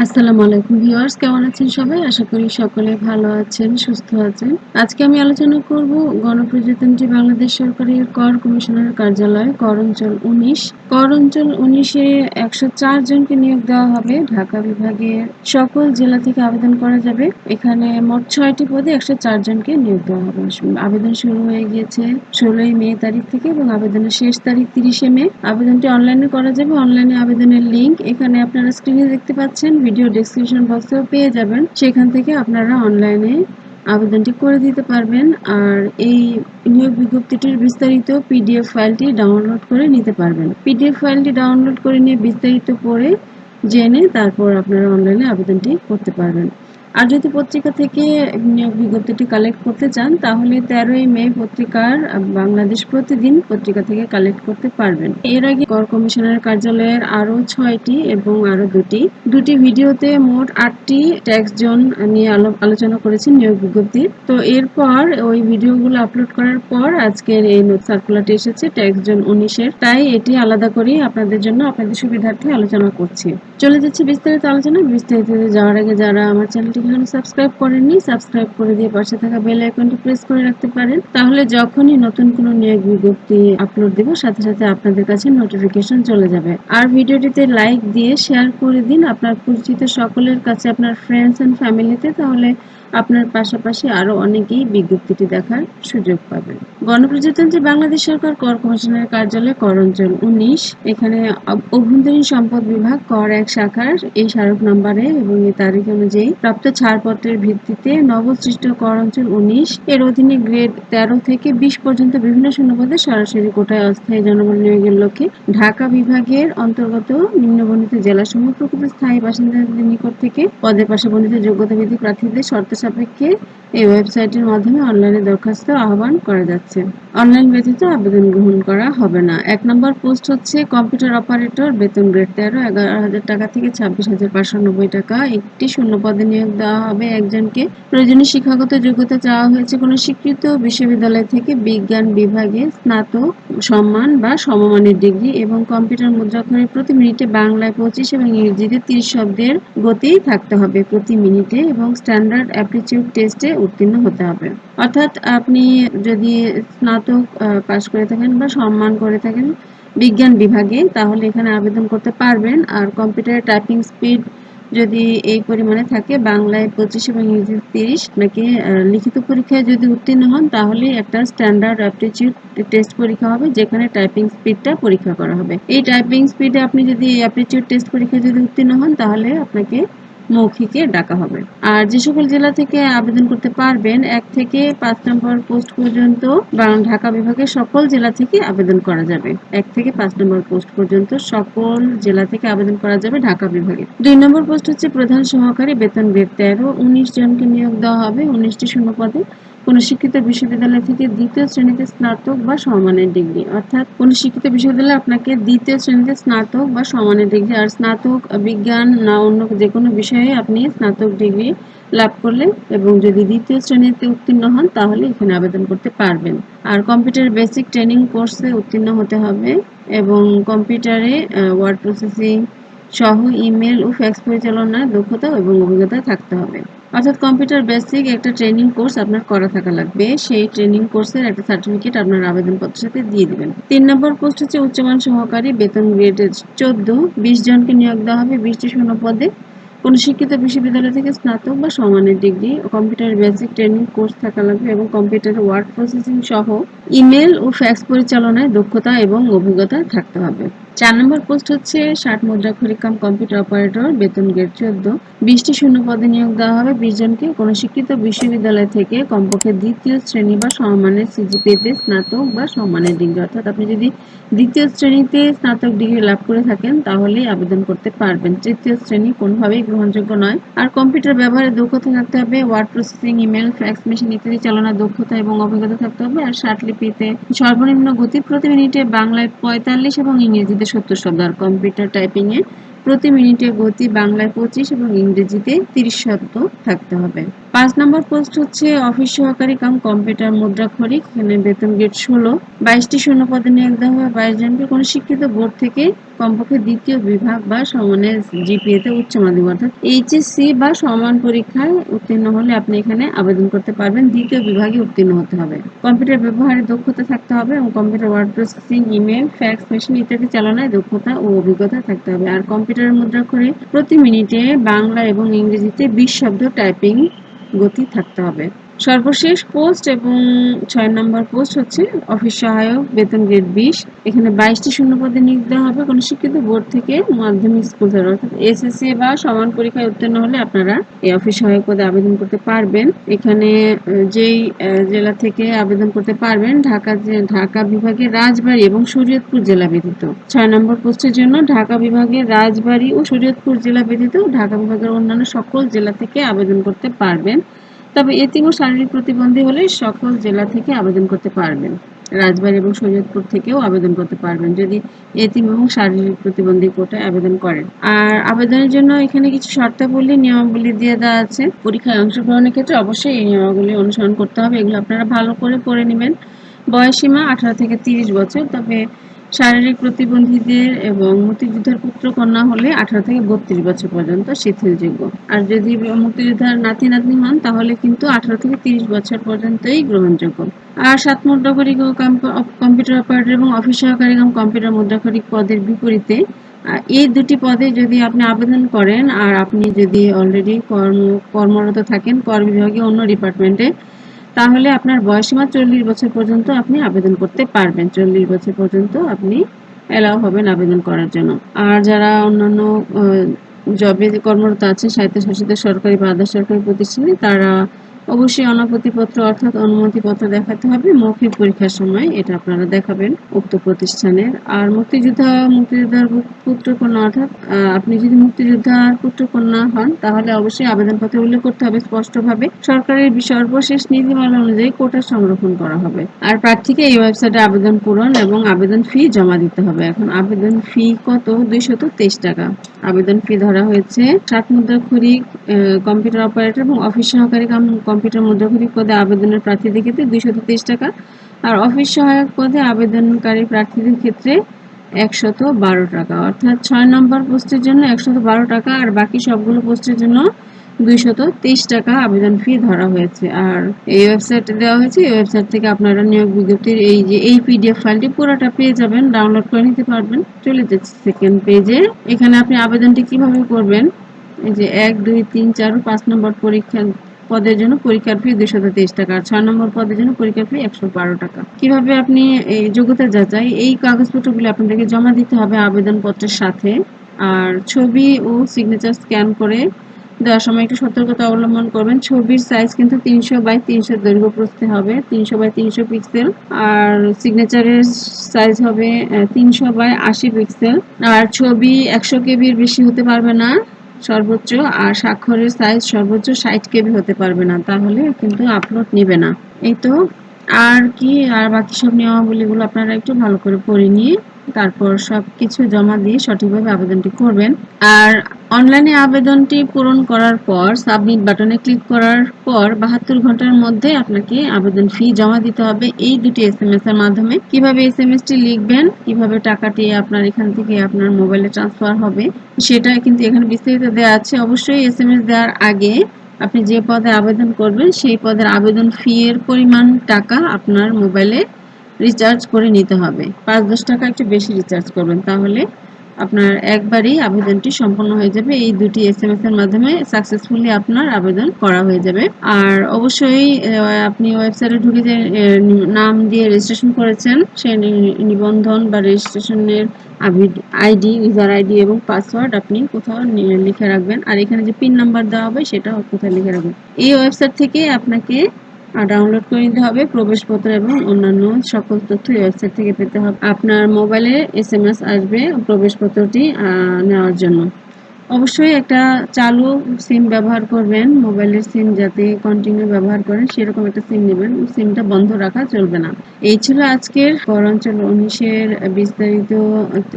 আসসালামু আলাইকুম ভিউয়ার্স, কেমন আছেন সবাই? আশা করি সকলে ভালো আছেন, সুস্থ আছেন। আজকে আমি আলোচনা করব গণপ্রজাতন্ত্রী বাংলাদেশ সরকারের কর কমিশনার কার্যালয়, কর অঞ্চল উনিশ। কর অঞ্চল উনিশে একশো চার জনকে নিয়োগ দেওয়া হবে। ঢাকা বিভাগের সকল জেলা থেকে আবেদন করা যাবে। এখানে মোট ছয়টি পদে একশো চার জনকে নিয়োগ দেওয়া হবে। আবেদন শুরু হয়ে গিয়েছে ষোলোই মে তারিখ থেকে এবং আবেদনের শেষ তারিখ তিরিশে মে। আবেদনটি অনলাইনে করা যাবে। অনলাইনে আবেদনের লিঙ্ক এখানে আপনারা স্ক্রিনে দেখতে পাচ্ছেন। ভিডিও ডিসক্রিপশন বক্সেও পেয়ে যাবেন। সেখান থেকে আপনারা অনলাইনে আবেদনটি করে দিতে পারবেন আর এই নিয়োগ বিজ্ঞপ্তিটির বিস্তারিত পিডিএফ ফাইলটি ডাউনলোড করে নিতে পারবেন। পিডিএফ ফাইলটি ডাউনলোড করে নিয়ে বিস্তারিত পড়ে জেনে তারপর আপনারা অনলাইনে আবেদনটি করতে পারবেন। আর যদি পত্রিকা থেকে নিয়োগ বিজ্ঞপ্তিটি কালেক্ট করতে চান, তাহলে তেরোই মে পত্রিকার বাংলাদেশ প্রতিদিন পত্রিকা থেকে কালেক্ট করতে পারবেন। এর আগে কর কমিশনের কার্যালয়ের আরও ছয়টি এবং আরও দুটি। দুটি ভিডিওতে মোট আটটি ট্যাক্স জোন নিয়ে আলোচনা করেছেন নিয়োগ বিজ্ঞপ্তি। তো এরপর ওই ভিডিওগুলো আপলোড করার পর আজকের এই নোট সার্কুলারটি এসেছে, ট্যাক্স জোন উনিশের। তাই এটি আলাদা করে আপনাদের জন্য, আপনাদের সুবিধার্থে আলোচনা করছি। চলে যাচ্ছে বিস্তারিত আলোচনা। বিস্তারিত যাওয়ার আগে যারা আমার চ্যানেলটি এখনও সাবস্ক্রাইব করেননি সাবস্ক্রাইব করে দিয়ে পাশে থাকা বেল আইকনটি প্রেস করে রাখতে পারেন। তাহলে যখনই নতুন কোনো নিয়োগ বিজ্ঞপ্তি আপলোড দেব, সাথে সাথে আপনাদের কাছে নোটিফিকেশন চলে যাবে। আর ভিডিওটিতে লাইক দিয়ে শেয়ার করে দিন। আপনার পরিচিত সকলের কাছে, আপনার ফ্রেন্ডস এন্ড ফ্যামিলিতে তাহলে আপনার পাশাপাশি আরও অনেকেই বিজ্ঞপ্তিটি দেখার সুযোগ পাবেন। গণপ্রজাতন্ত্রী বাংলাদেশ সরকার কর কমিশনের কার্যালয় কর অঞ্চল উনিশ, এখানে অভ্যন্তরীণ সম্পদ বিভাগ, কর এক শাখার এই স্মারক নম্বরে এবং এই তারিখ অনুযায়ী প্রাপ্ত ছাড়পত্রের ভিত্তিতে নবসৃষ্ট কর অঞ্চল উনিশ, এর অধীনে গ্রেড তেরো থেকে বিশ পর্যন্ত বিভিন্ন শূন্যপদে সরাসরি কোটায় অস্থায়ী জনবল নিয়োগের লক্ষ্যে ঢাকা বিভাগের অন্তর্গত নিম্নবর্ণিত জেলাসমূহ প্রকৃত স্থায়ী বাসিন্দাদের নিকট থেকে পদের পাশে বর্ণিত যোগ্যতা ভিত্তিক প্রার্থীদের শর্ত সাপেক্ষে এই ওয়েবসাইটের মাধ্যমে অনলাইনে দরখাস্ত আহ্বান করা যাচ্ছে। অনলাইন ব্যতীত আবেদন গ্রহণ করা হবে না। এক নম্বর পোস্ট হচ্ছে, কম্পিউটার অপারেটর, বেতন গ্রেড তেরো, এগারো হাজার টাকা থেকে ছাব্বিশ হাজার পাঁচশো টাকা। একটি শূন্য পদে নিয়োগ দেওয়া হবে একজনকে। প্রয়োজনীয় শিক্ষাগত যোগ্যতা চাওয়া হয়েছে কোনো স্বীকৃত বিশ্ববিদ্যালয় থেকে বিজ্ঞান বিভাগে স্নাতক, সম্মান বা সমমানের ডিগ্রি এবং কম্পিউটার মুদ্রাক্ষরে প্রতি মিনিটে বাংলায় পঁচিশ এবং ইংরেজিতে তিরিশ শব্দের গতি থাকতে হবে প্রতি মিনিটে এবং স্ট্যান্ডার্ড অ্যাপটিচিউড টেস্টে উত্তীর্ণ হতে হবে। অর্থাৎ আপনি যদি স্নাতক পাশ করে থাকেন বা সম্মান করে থাকেন বিজ্ঞান বিভাগে, তাহলে এখানে আবেদন করতে পারবেন। আর কম্পিউটারে টাইপিং স্পিড যদি এই পরিমাণে থাকে, বাংলায় পঁচিশ এবং ইংরেজি তিরিশ, নাকি লিখিত পরীক্ষায় যদি উত্তীর্ণ হন, তাহলে একটা স্ট্যান্ডার্ড অ্যাপটিচিউড টেস্ট পরীক্ষা হবে, যেখানে টাইপিং স্পিডটা পরীক্ষা করা হবে। এই টাইপিং স্পিডে আপনি যদি অ্যাপটিচিউড টেস্ট পরীক্ষায় যদি উত্তীর্ণ হন, তাহলে আপনাকে মৌখিকে ডাকা হবে। আর যে সকল জেলা থেকে আবেদন করতে পারবেন, এক থেকে পাঁচ নম্বর পোস্ট পর্যন্ত ঢাকা বিভাগের সকল জেলা থেকে আবেদন করা যাবে। এক থেকে পাঁচ নম্বর পোস্ট পর্যন্ত সকল জেলা থেকে আবেদন করা যাবে ঢাকা বিভাগে। দুই নম্বর পোস্ট হচ্ছে প্রধান সহকারী বেতন গ্রেড তেরো। উনিশ জনকে নিয়োগ দেওয়া হবে। উনিশটি শূন্য পদে। কোন শিক্ষিত বিশ্ববিদ্যালয় থেকে দ্বিতীয় শ্রেণীতে স্নাতক বা সমানের ডিগ্রি। অর্থাৎ কোন শিক্ষিত বিশ্ববিদ্যালয় আপনাকে দ্বিতীয় শ্রেণীতে স্নাতক বা সমানের ডিগ্রি। আর স্নাতক বিজ্ঞান না অন্য যে কোনো বিষয়ে আপনি স্নাতক ডিগ্রি লাভ করলে এবং যদি দ্বিতীয় শ্রেণীতে উত্তীর্ণ হন, তাহলে এখানে আবেদন করতে পারবেন। আর কম্পিউটার বেসিক ট্রেনিং কোর্সে উত্তীর্ণ হতে হবে এবং কম্পিউটারে ওয়ার্ড প্রসেসিং সহ ইমেল ও ফ্যাক্স পরিচালনার দক্ষতা এবং অভিজ্ঞতা থাকতে হবে। অর্থাৎ কম্পিউটার বেসিক একটা ট্রেনিং কোর্স আপনার করা থাকা লাগবে। সেই ট্রেনিং কোর্সের একটা সার্টিফিকেট আপনার আবেদনপত্রের সাথে দিয়ে দিবেন। তিন নম্বর পোস্ট হচ্ছে উচ্চমান সহকারী বেতন গ্রেডের চোদ্দ। বিশ জনকে নিয়োগ দেওয়া হবে বিশটি শূন্য পদে। কোনো শিক্ষিত বিশ্ববিদ্যালয় থেকে স্নাতক বা সমানের degree computer basic training course থাকা লাগবে এবং কম্পিউটার ওয়ার্ড প্রসেসিং সহ ইমেল ও ফ্যাক্স পরিচালনায় দক্ষতা এবং অভিজ্ঞতা থাকতে হবে। চার নম্বর পোস্ট হচ্ছে ষাট মুদ্রা খরিকাম কম্পিউটার অপারেটর, বেতন গ্রেড চোদ্দ। বিশটি শূন্য পদে নিয়োগ দেওয়া হবে। বিশ জনকে কোনো শিক্ষিত বিশ্ববিদ্যালয় থেকে কমপক্ষে দ্বিতীয় শ্রেণি বা সমমানের সিজিপিতে স্নাতক বা সমমানের ডিগ্রি। অর্থাৎ আপনি যদি দ্বিতীয় শ্রেণীতে স্নাতক ডিগ্রি লাভ করে থাকেন তাহলে আবেদন করতে পারবেন। তৃতীয় শ্রেণি কোনোভাবেই গ্রহণযোগ্য নয়। আর কম্পিউটার ব্যবহারে দক্ষতা থাকতে হবে। Word processing, email, fax machine ইত্যাদি চালানোর দক্ষতা এবং অভিজ্ঞতা থাকতে হবে। আর ষাট লিপিতে সর্বনিম্ন গতি প্রতি মিনিটে বাংলায় পঁয়তাল্লিশ এবং ইংরেজিতে সত্তর শব্দ আর কম্পিউটার টাইপিংয়ে প্রতি মিনিটে গতি বাংলায় পঁচিশ এবং ইংরেজিতে তিরিশ শব্দ থাকতে হবে। পাঁচ নম্বর পোস্ট হচ্ছে, অফিস সহকারী কাম কম্পিউটার মুদ্রাক্ষরিক এখানে বেতন গেট ষোলো। বাইশটি শূন্য পদে নিয়োগ দেওয়া হবে বাইশ জনকে কোনো শিক্ষিত বোর্ড থেকে কমপক্ষে দ্বিতীয় বিভাগ বা সমানের জিপিএ তে উচ্চ মাধ্যমিক, অর্থাৎ এইচএসসি বা সমান পরীক্ষায় উত্তীর্ণ হলে আপনি এখানে আবেদন করতে পারবেন। দ্বিতীয় বিভাগে উত্তীর্ণ হতে হবে। কম্পিউটার ব্যবহারে দক্ষতা থাকতে হবে এবং computer word processing email, fax, machine ইত্যাদি চালনায় দক্ষতা ও অভিজ্ঞতা থাকতে হবে। আর কম্পিউটারের মধ্যে করে প্রতি মিনিটে বাংলা এবং ইংরেজিতে বিশ শব্দ টাইপিং গতি থাকতে হবে। সর্বশেষ পোস্ট এবং ছয় নম্বর পোস্ট হচ্ছে অফিস সহায়ক বেতন গ্রেড বিশ। এখানে বাইশটি শূন্য পদে নিয়োগ দেওয়া হবে। কোনো শিক্ষিত বোর্ড থেকে মাধ্যমিক স্কুল থেকে অর্থাৎ এসএসসি বা সমান পরীক্ষায় উত্তীর্ণ হলে আপনারা এই অফিস সহায়ক পদে আবেদন করতে পারবেন। এখানে যেই জেলা থেকে আবেদন করতে পারবেন, ঢাকা ঢাকা বিভাগের রাজবাড়ী এবং শরীয়তপুর জেলা ব্যতীত। ছয় নম্বর পোস্টের জন্য ঢাকা বিভাগের রাজবাড়ী ও শরীয়তপুর জেলা ব্যতীত ঢাকা বিভাগের অন্যান্য সকল জেলা থেকে আবেদন করতে পারবেন। তবে এতিম ও শারীরিক প্রতিবন্ধী হলে সকল জেলা থেকে আবেদন করতে পারবেন। রাজবাড়ী এবং শরীয়তপুর থেকেও আবেদন করতে পারবেন যদি এতিম এবং শারীরিক প্রতিবন্ধী কোটায় আবেদন করেন। আর আবেদনের জন্য এখানে কিছু শর্তাবলী, নিয়মাবলী দিয়ে দেওয়া আছে। পরীক্ষায় অংশগ্রহণের ক্ষেত্রে অবশ্যই এই নিয়মাবলী অনুসরণ করতে হবে। এগুলো আপনারা ভালো করে পড়ে নেবেন। বয়সীমা আঠারো থেকে তিরিশ বছর, তবে শারীরিক প্রতিবন্ধীদের এবং মুক্তিযোদ্ধার পুত্র কন্যা হলে আঠারো থেকে বত্রিশ বছর পর্যন্ত শিথিলযোগ্য আর যদি মুক্তিযোদ্ধার নাতি নাতনি হন, তাহলে কিন্তু আঠারো থেকে তিরিশ বছর পর্যন্তই গ্রহণযোগ্য। আর সাত মুদ্রাকরিক ও কম্পিউটার অপারেটর এবং অফিস সহকারী এবং কম্পিউটার মুদ্রাকরিক পদের বিপরীতে এই দুটি পদে যদি আপনি আবেদন করেন, আর আপনি যদি অলরেডি কর্ম কর্মরত থাকেন কর বিভাগে অন্য ডিপার্টমেন্টে তাহলে আপনার বয়সীমা চল্লিশ বছর পর্যন্ত আপনি আবেদন করতে পারবেন। চল্লিশ বছর পর্যন্ত আপনি অ্যালাউ হবেন আবেদন করার জন্য। আর যারা অন্যান্য জবে কর্মরত আছে স্বায়ত্তশাসিত সরকারি বা আধা সরকারি প্রতিষ্ঠানে, তারা অবশ্যই অনাপত্তিপত্র অর্থাৎ অনুমতিপত্র দেখাতে হবে। মৌখিক পরীক্ষার সময় এটা আপনারা দেখাবেন উক্ত প্রতিষ্ঠানের। আর মুক্তিযোদ্ধা, মুক্তিযোদ্ধার পুত্র কন্যা অর্থাৎ আপনি যদি মুক্তিযোদ্ধার পুত্র কন্যা হন, তাহলে অবশ্যই আবেদনপত্রে উল্লেখ করতে হবে স্পষ্টভাবে। সরকারের সর্বশেষ নীতিমালা অনুযায়ী কোটা সংরক্ষণ করা হবে। আর প্রার্থীকে এই ওয়েবসাইটে আবেদন পূরণ এবং আবেদন ফি জমা দিতে হবে। এখন আবেদন ফি কত? দুইশত তেইশ টাকা। আবেদন ফি ধরা হয়েছে সাত মুদ্রা খুরি কম্পিউটার অপারেটর এবং অফিস সহকারী কম্পিউটার মুদ্রাক্ষরিক পদে আবেদনের প্রার্থীদের ক্ষেত্রে দুইশত তেইশ টাকা। আর অফিস সহায়ক পদে আবেদনকারী প্রার্থীদের ক্ষেত্রে একশত বারো টাকা। অর্থাৎ ছয় নম্বর পোস্টের জন্য একশত বারো টাকা আর বাকি সবগুলো পোস্টের জন্য দুইশত তেইশ টাকা আবেদন ফি ধরা হয়েছে। আর এই ওয়েবসাইটে দেওয়া হয়েছে, এই ওয়েবসাইট থেকে আপনারা নিয়োগ বিজ্ঞপ্তির এই যে, এই পিডিএফ ফাইলটি পুরোটা পেয়ে যাবেন, ডাউনলোড করে নিতে পারবেন। চলে যাচ্ছে সেকেন্ড পেজে এখানে আপনি আবেদনটি কীভাবে করবেন? এই যে এক, দুই, তিন, চার, পাঁচ নম্বর পরীক্ষা পদের জন্য পরীক্ষার ফি দুশো তেইশ টাকা আর ছয় নম্বর পদের জন্য পরীক্ষার ফি একশো বারো টাকা। কীভাবে আপনি এই যোগ্যতা যাচাই, এই কাগজপত্রগুলি আপনাদেরকে জমা দিতে হবে আবেদনপত্রের সাথে আর ছবি ও সিগনেচার স্ক্যান করে দেওয়ার সময় একটু সতর্কতা অবলম্বন করবেন। ছবির সাইজ কিন্তু তিনশো বাই তিনশো দৈর্ঘ্য প্রস্তে হবে, তিনশো বাই তিনশো পিক্সেল আর সিগনেচারের সাইজ হবে তিনশো বাই আশি পিক্সেল আর ছবি একশো কেবির বেশি হতে পারবে না। সর্বোচ্চ আর স্বাক্ষরের সাইজ সর্বোচ্চ ষাট কেবি হতে পারবে না, তাহলে কিন্তু আপলোড নেবে না। এই তো, আর কি, আর বাকি সব নিয়মাবলীগুলো আপনারা একটু ভালো করে পড়ে নিয়ে তারপর সব কিছু জমা দিয়ে সঠিকভাবে আবেদনটি করবেন। আর অনলাইনে আবেদনটি পূরণ করার পর, সাবমিট বাটনে ক্লিক করার পর বাহাত্তর ঘণ্টার মধ্যে আপনাকে আবেদন ফি জমা দিতে হবে। এই দুটি এস এম এস এর মাধ্যমে। কীভাবে এস এম এস টি লিখবেন, কীভাবে টাকাটি আপনার এখান থেকে আপনার মোবাইলে ট্রান্সফার হবে, সেটা কিন্তু এখানে বিস্তারিত দেওয়া আছে। অবশ্যই এস এম এস দেওয়ার আগে আপনি যে পদে আবেদন করবেন, সেই পদের আবেদন ফি এর পরিমাণ টাকা আপনার মোবাইলে রিচার্জ করে নিতে হবে। পাঁচ দশ টাকা একটু বেশি রিচার্জ করবেন, তাহলে আপনার একবারই আবেদনটি সম্পন্ন হয়ে যাবে। এই দুটি এস এম এস এর মাধ্যমে সাকসেসফুলি আপনার আবেদন করা হয়ে যাবে। আর অবশ্যই আপনি ওয়েবসাইটে ঢুকে যে নাম দিয়ে রেজিস্ট্রেশন করেছেন সেই নিবন্ধন বা রেজিস্ট্রেশনের আইডি ইউজার আইডি এবং পাসওয়ার্ড আপনি কোথাও লিখে রাখবেন। আর এখানে যে পিন নাম্বার দেওয়া হবে সেটা কোথায় লিখে রাখবেন। এই ওয়েবসাইট থেকে আপনাকে ডাউনলোড করে নিতে হবে প্রবেশপত্র এবং অন্যান্য সকল তথ্য ওয়েবসাইট থেকে পেতে হবে। আপনার মোবাইলে এস আসবে প্রবেশপত্রটি নেওয়ার জন্য। অবশ্যই একটা চালু সিম ব্যবহার করবেন মোবাইলের সিম যাতে কন্টিনিউ ব্যবহার করেন, সেরকম একটা সিম নেবেন। সিমটা বন্ধ রাখা চলবে না। এই ছিল আজকের করঞ্চল উনিশের বিস্তারিত।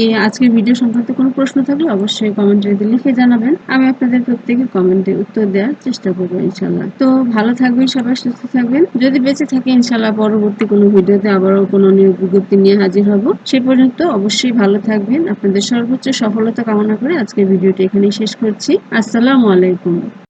এই আজকের ভিডিও সংক্রান্ত কোনো প্রশ্ন থাকলে অবশ্যই কমেন্টে লিখে জানাবেন। আমি আপনাদের প্রত্যেকের কমেন্টে উত্তর দেওয়ার চেষ্টা করব ইনশাল্লাহ তো ভালো থাকবেন, সবাই সুস্থ থাকবেন। যদি বেঁচে থাকে ইনশাল্লাহ পরবর্তী কোনো ভিডিওতে আবারও কোনো নিয়োগ বিজ্ঞপ্তি নিয়ে হাজির হব। সে পর্যন্ত অবশ্যই ভালো থাকবেন। আপনাদের সর্বোচ্চ সফলতা কামনা করে আজকের ভিডিওটি এখানেই শেষ করছি। আসসালামু আলাইকুম।